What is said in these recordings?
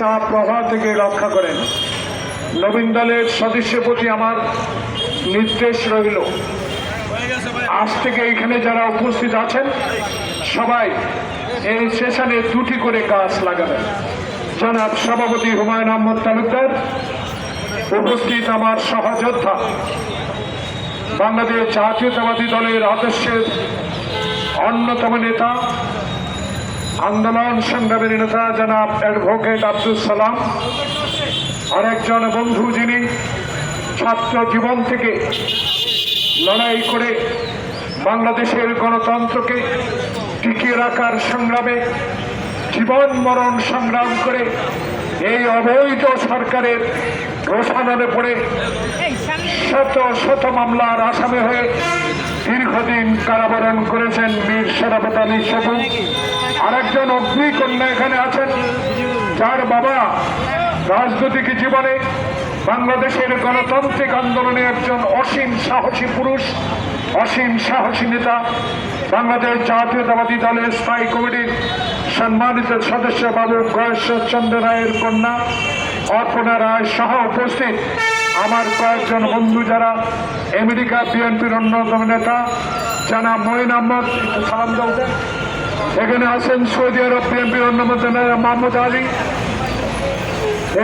চাপ প্রভাব থেকে রক্ষা করেন। নবীন দলের সদস্যের প্রতি আমার নির্দেশ রইল। আজ থেকে এখানে যারা উপস্থিত আছেন, সবাই এই সেশনে দুটি করে গাছ লাগাবেন। জনাব সভাপতি হুমায়ুন আহমদ তালুকদার, উপস্থিত আমার সহযোদ্ধা, বাংলাদেশ জাতীয়তাবাদী দলের আদর্শের অন্যতম নেতা আন্দোলন সংগ্রামের নেতা জনাব অ্যাডভোকেট আব্দুল সালাম, আরেকজন বন্ধু যিনি ছাত্র জীবন থেকে লড়াই করে বাংলাদেশের গণতন্ত্রকে টিকিয়ে রাখার সংগ্রামে জীবন মরণ সংগ্রাম করে এই অবৈধ সরকারের রোষানলে পড়ে শত শত মামলার আসামি হয়ে দীর্ঘদিন কারাবরণ করেছেন বীর সেরাপত আলী সবু আরেকজন অগ্নিকন্যা এখানে আছেন, যার বাবা রাজনৈতিক জীবনে বাংলাদেশের গণতান্ত্রিক আন্দোলনে একজন অসীম সাহসী পুরুষ, অসীম সাহসী নেতা। বাংলাদেশ জাতীয়তাবাদী দলের স্থায়ী কমিটির সম্মানিত সদস্য বাবু গয়েশ্বর চন্দ্র রায়ের কন্যা অর্পণা রায় সহ উপস্থিত আমার কয়েকজন বন্ধু যারা আমেরিকা বিএনপির অন্যতম নেতা জানা মঈন আহমদ, সালাম এখানে আছেন সৌদি আরব বিএনপির অন্যতম নেতা মাহমুদ আলী।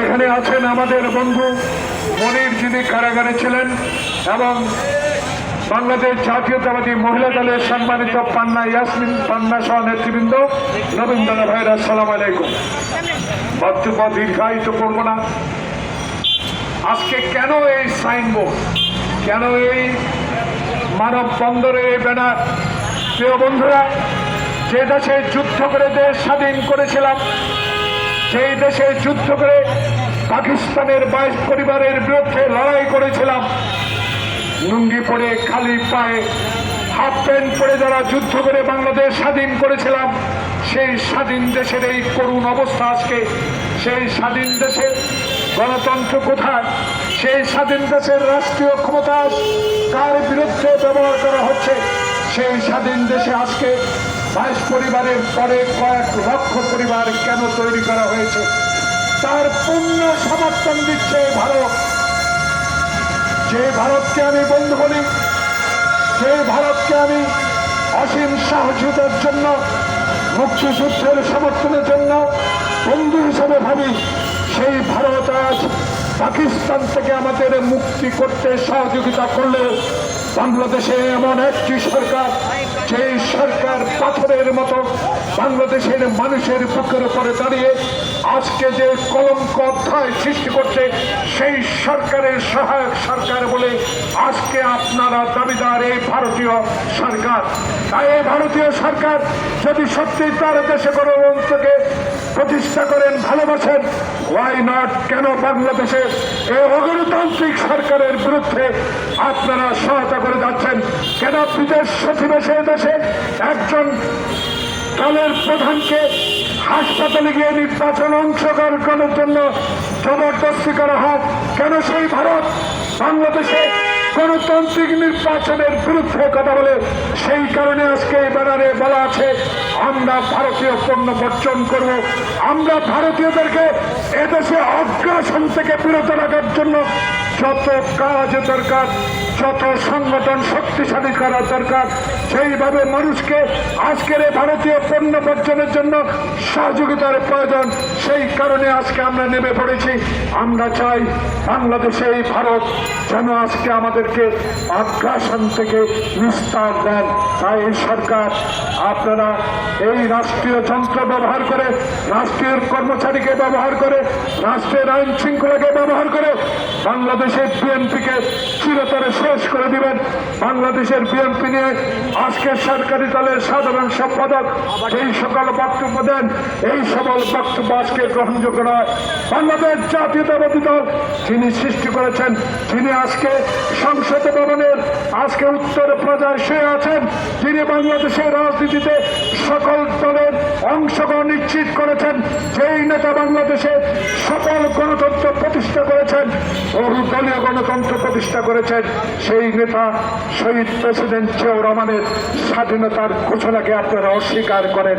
এখানে আছেন আমাদের বন্ধু মনির, যিনি কারাগারে ছিলেন, এবং বাংলাদেশ জাতীয়তাবাদী মহিলা দলের সম্মানিত পান্না ইয়াসমিন পান্না সহ নেতৃবৃন্দ নবীন দাদা ভাইরা সালাম আলাইকুম। বক্তব্য দীর্ঘায়িত করব না। আজকে কেন এই সাইনবোর্ড? কেন এই মানব বন্দরের ব্যানার? প্রিয় বন্ধুরা, যে দেশে যুদ্ধ করে দেশ স্বাধীন করেছিলাম সেই দেশে যুদ্ধ করে পাকিস্তানের বাইশ পরিবারের বিরুদ্ধে লড়াই করেছিলাম, লুঙ্গি পরে, খালি পায়ে, হাফ প্যান্ট পরে যারা যুদ্ধ করে বাংলাদেশ স্বাধীন করেছিলাম, সেই স্বাধীন দেশের এই করুণ অবস্থা আজকে, সেই স্বাধীন দেশে গণতন্ত্র কোথায়? সেই স্বাধীন দেশের রাষ্ট্রীয় ক্ষমতা কার বিরুদ্ধে ব্যবহার করা হচ্ছে? সেই স্বাধীন দেশে আজকে বাইশ পরিবারের পরে কয়েক লক্ষ পরিবার কেন তৈরি করা হয়েছে? তার পূর্ণ সমর্থন দিচ্ছে ভারত। যে ভারতকে আমি বন্ধু বলি, যে ভারতকে আমি অসীম সাহসিকতার জন্য, মুক্তিযুদ্ধের সমর্থনের জন্য বন্ধু হিসেবে ভাবি। সেই ভারত আজ পাকিস্তান থেকে আমাদের মুক্তি করতে সহযোগিতা করলে বাংলাদেশে এমন একটি সরকার সেই সরকার পাথরের মতো বাংলাদেশের মানুষের বুকের উপরে দাঁড়িয়ে আজকে যে কলঙ্ক অধ্যায় সৃষ্টি করছে, সেই সরকারের সহায়ক সরকার বলে আজকে আপনারা দাবিদার এই ভারতীয় সরকার। তাই এই ভারতীয় সরকার যদি সত্যি তার দেশে গণতন্ত্রকে প্রতিষ্ঠা করেন, ভালোবাসেন। ওয়াই নট কেন বাংলাদেশে এই অগণতান্ত্রিক সরকারের বিরুদ্ধে আপনারা সহায়তা করে যাচ্ছেন? কেন বিদেশ সচিব এসে দেশে একজন দলের প্রধানকে হাসপাতালে গিয়ে নির্বাচন অংশগ্রহণ করার জন্য জবরদস্তি করা হয়? কেন সেই ভারত বাংলাদেশে গণতান্ত্রিক নির্বাচনের বিরুদ্ধে কথা বলে, সেই কারণে আজকে এই ব্যানারে বলা আছে, আমরা ভারতীয় পণ্য বর্জন করব। আমরা ভারতীয়দেরকে এদেশে অগ্রাসন থেকে বিরত রাখার জন্য যত কাজ দরকার, যত সংগঠন শক্তিশালী করা দরকার, সেইভাবে মানুষকে আজকের এই ভারতীয় পণ্য বর্জনের জন্য সহযোগিতার প্রয়োজন। সেই কারণে আজকে আমরা নেমে পড়েছি। আমরা চাই বাংলাদেশে এই ভারত যেন আজকে আমাদেরকে আগ্রাসন থেকে নিস্তার দেন। তাই এই সরকার, আপনারা এই রাষ্ট্রীয় যন্ত্র ব্যবহার করে রাষ্ট্রীয় কর্মচারীকে ব্যবহার করে, রাষ্ট্রের আইন শৃঙ্খলাকে ব্যবহার করে বাংলাদেশের বিএনপিকে চিরতরে শেষ করে দিবেন। বাংলাদেশের বিএনপি নিয়ে আজকে সরকারি দলের সাধারণ সম্পাদক এই সকল বক্তব্য দেন। এই সকল বক্তব্য আজকে গ্রহণযোগ্য নয়। বাংলাদেশ জাতীয়তাবাদী দল, যিনি সৃষ্টি করেছেন, যিনি আজকে সংসদ ভবনের, আজকে উত্তর প্রজায় শুয়ে আছেন যিনি বাংলাদেশের রাজনীতিতে সকল দলের অংশগ্রহণ নিশ্চিত করেছেন, যেই নেতা বাংলাদেশে সকল গণতন্ত্র প্রতিষ্ঠা করেছেন বহু দলীয় গণতন্ত্র প্রতিষ্ঠা করেছেন, সেই নেতা শহীদ প্রেসিডেন্ট জিয়াউর রহমানের স্বাধীনতার ঘোষণাকে আপনারা অস্বীকার করেন।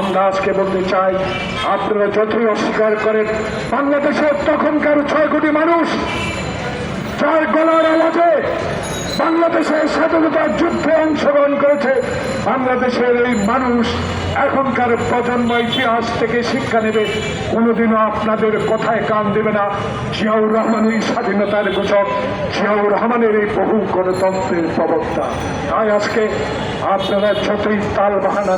আমরা আজকে বলতে চাই, আপনারা যতই অস্বীকার করেন, বাংলাদেশের তখনকার ছয় কোটি মানুষ যার গলার আওয়াজে বাংলাদেশের স্বাধীনতার যুদ্ধে অংশগ্রহণ করেছে বাংলাদেশের এই মানুষ। এখনকার প্রজন্ম ইতিহাস থেকে শিক্ষা নেবে। কোনোদিনও আপনাদের কথায় কান দেবে না জিয়াউর রহমান এই স্বাধীনতার ঘোষক জিয়াউর রহমানের এই বহু গণতন্ত্রের প্রবক্তা। তাই আজকে আপনারা যতই তাল বাহানা